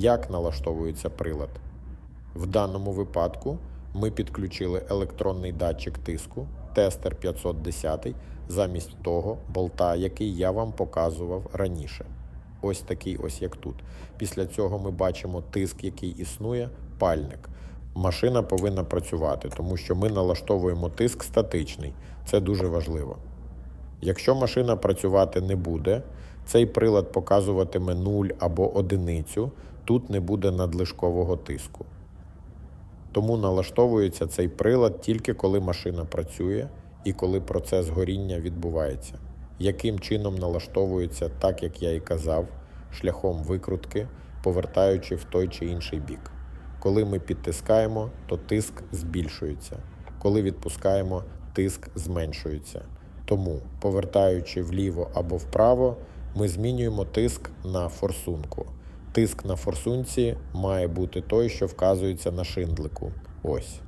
Як налаштовується прилад? В даному випадку ми підключили електронний датчик тиску, тестер 510, замість того болта, який я вам показував раніше. Ось такий, ось як тут. Після цього ми бачимо тиск, який існує, пальник. Машина повинна працювати, тому що ми налаштовуємо тиск статичний. Це дуже важливо. Якщо машина працювати не буде, цей прилад показуватиме 0 або одиницю, тут не буде надлишкового тиску. Тому налаштовується цей прилад тільки коли машина працює і коли процес горіння відбувається. Яким чином налаштовується, так як я і казав, шляхом викрутки, повертаючи в той чи інший бік. Коли ми підтискаємо, то тиск збільшується. Коли відпускаємо, тиск зменшується. Тому, повертаючи вліво або вправо, ми змінюємо тиск на форсунку. Тиск на форсунці має бути той, що вказується на шиндлику. Ось.